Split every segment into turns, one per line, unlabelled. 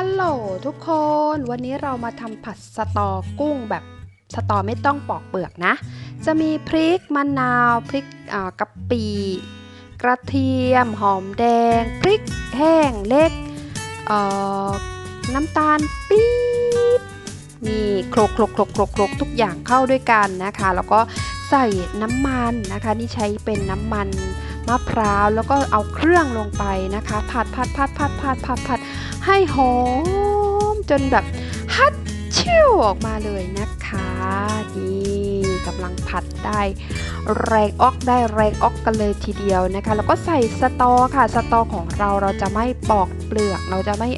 ฮัลโหลทุกคน วันนี้เรามาทำผัดสตอกุ้งแบบสตอไม่ต้องปอกเปลือกนะ จะมีพริกมะนาวพริกกะปิกระเทียม หอมแดง พริกแห้งเล็กน้ำตาลปี๊บนี่โคลกโคลกโคลกโคลกโคลกทุกอย่างเข้าด้วยกันนะคะ แล้วก็ใส่น้ำมันนะคะ นี่ใช้เป็นน้ำมัน มะพร้าวแล้วก็เอาเครื่องลงไปนะคะผัดผัดผัดผัดผัดผัดผัดให้หอมจนแบบฮัดชิวออกมาเลยนะคะนี่กำลังผัดได้แรงออกได้แรงออกกันเลยทีเดียวนะคะ แล้วก็ใส่สตอค่ะสตอของเราเราจะไม่ปอกเปลือกเราจะไม่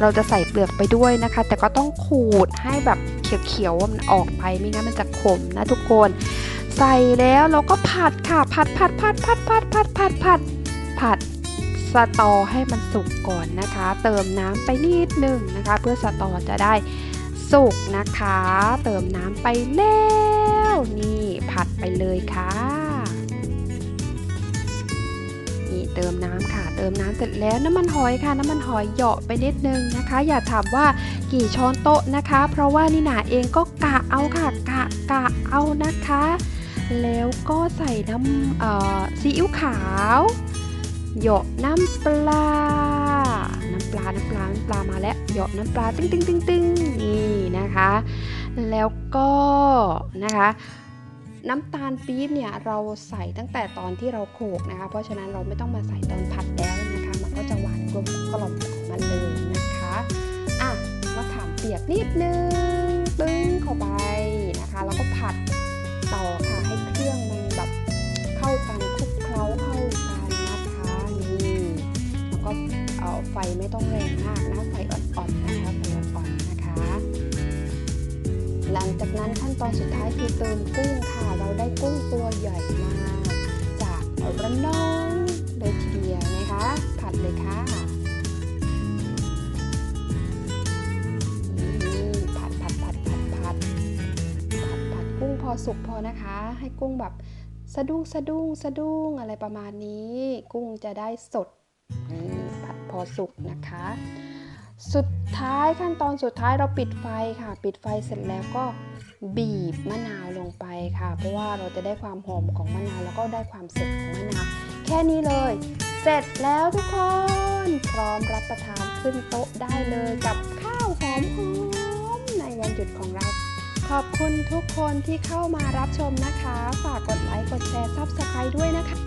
เราจะใส่เปลือกไปด้วยนะคะ แต่ก็ต้องขูดให้แบบเขียวๆมันออกไปไม่งั้นมันจะขมนะทุกคน ใส่แล้วเราก็ผัดค่ะ ผัดผัดผัดผัดผัดผัดผัดผัดผัดสตอให้มันสุกก่อนนะคะ เติมน้ำไปนิดนึงนะคะ เพื่อสตอจะได้สุกนะคะ เติมน้ำไปแล้วนี่ผัดไปเลยค่ะนี่เติมน้ำค่ะ เติมน้ำเสร็จแล้วน้ำมันหอยค่ะ น้ำมันหอยเหยาะไปนิดนึงนะคะ อย่าถามว่ากี่ช้อนโต๊ะนะคะ เพราะว่านี่นาเองก็กะเอาค่ะ กะกะเอานะคะ แล้วก็ใส่น้ำซีอิ๊วขาว เหยาะน้ำปลา น้ำปลา น้ำปลา น้ำปลามาแล้ว เหยาะน้ำปลาตึ้งตึ้งตึ้งตึ้งนี่นะคะ แล้วก็นะคะน้ำตาลปี๊บเนี่ยเราใส่ตั้งแต่ตอนที่เราโขกนะคะ เพราะฉะนั้นเราไม่ต้องมาใส่ตอนผัดแล้วนะคะ มันก็จะหวานกลมกล่อมของมันเลยนะคะ อะมะขามเปียกนิดนึง ปึ้งเข้าไป ฟไม่ต้องแรงมากนะไฟอ่อนๆนะคะไฟอ่อนๆนะคะ หลังจากนั้นขั้นตอนสุดท้ายคือเติมกุ้งค่ะ เราได้กุ้งตัวใหญ่มาจากระนองเลยทีเดียวนะคะ ผัดเลยค่ะผัดผัดผัดผัดผัดผัดผัดกุ้งพอสุกพอนะคะ ให้กุ้งแบบสะดุ้งสะดุ้งสะดุ้งอะไรประมาณนี้ กุ้งจะได้สดนี่ อสุกนะคะ สุดท้ายขั้นตอนสุดท้ายเราปิดไฟค่ะ ปิดไฟเสร็จแล้วก็บีบมะนาวลงไปค่ะ เพราะว่าเราจะได้ความหอมของมะนาวแล้วก็ได้ความสดของมะนาวแค่นี้เลย เสร็จแล้วทุกคน พร้อมรับประทานขึ้นโต๊ะได้เลยกับข้าวหอมหอมๆในวันหยุดของเรา ขอบคุณทุกคนที่เข้ามารับชมนะคะ ฝากกดไลค์กดแชร์ซับสไครต์ด้วยนะคะ